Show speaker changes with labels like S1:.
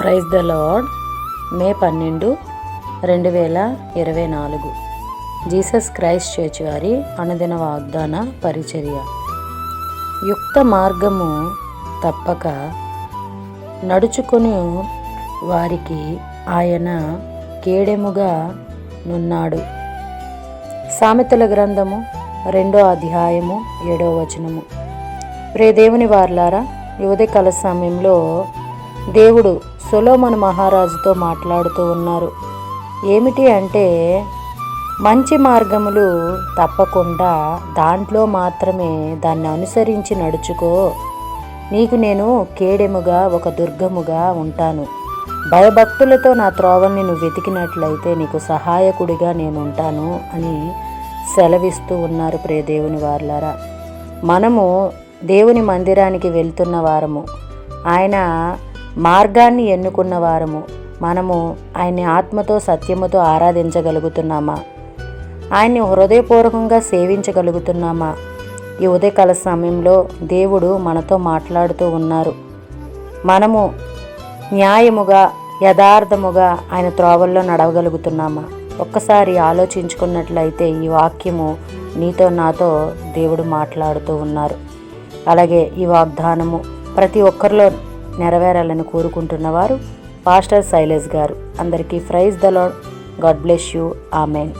S1: Praise the lord. మే పన్నెండు రెండు వేల ఇరవై నాలుగు. జీసస్ క్రైస్ట్ చర్చ్ వారి అనుదిన వాగ్దాన పరిచర్య. యుక్త మార్గము తప్పక నడుచుకొని వారికి ఆయన కేడెముగా నున్నాడు. సామెతల గ్రంథము రెండో అధ్యాయము ఏడో వచనము. ప్రే దేవుని వార్లారా యువతి కల సమయంలో దేవుడు సులోమన్ మహారాజుతో మాట్లాడుతూ ఉన్నారు. ఏమిటి అంటే మంచి మార్గములు తప్పకుండా దాంట్లో మాత్రమే దాన్ని అనుసరించి నడుచుకో. నీకు నేను కేడెముగా ఒక దుర్గముగా ఉంటాను. భయభక్తులతో నా త్రోవల్ని నువ్వు వెతికినట్లయితే నీకు సహాయకుడిగా నేను ఉంటాను అని సెలవిస్తూ ఉన్నారు ప్రియ దేవుని వార్లారా. మనము దేవుని మందిరానికి వెళ్తున్న వారము. ఆయన మార్గాన్ని ఎన్నుకున్న వారము మనము ఆయన్ని ఆత్మతో సత్యముతో ఆరాధించగలుగుతున్నామా? ఆయన్ని హృదయపూర్వకంగా సేవించగలుగుతున్నామా? ఈ ఉదయకాల సమయంలో దేవుడు మనతో మాట్లాడుతూ ఉన్నారు. మనము న్యాయముగా యథార్థముగా ఆయన త్రోవల్లో నడవగలుగుతున్నామా? ఒక్కసారి ఆలోచించుకున్నట్లయితే ఈ వాక్యము నీతో నాతో దేవుడు మాట్లాడుతూ ఉన్నారు. అలాగే ఈ వాగ్దానము ప్రతి ఒక్కరిలో నెరవేరాలని కోరుకుంటున్నవారు పాస్టర్ శైలేష్ గారు. అందరికీ praise the lord god bless you. Amen.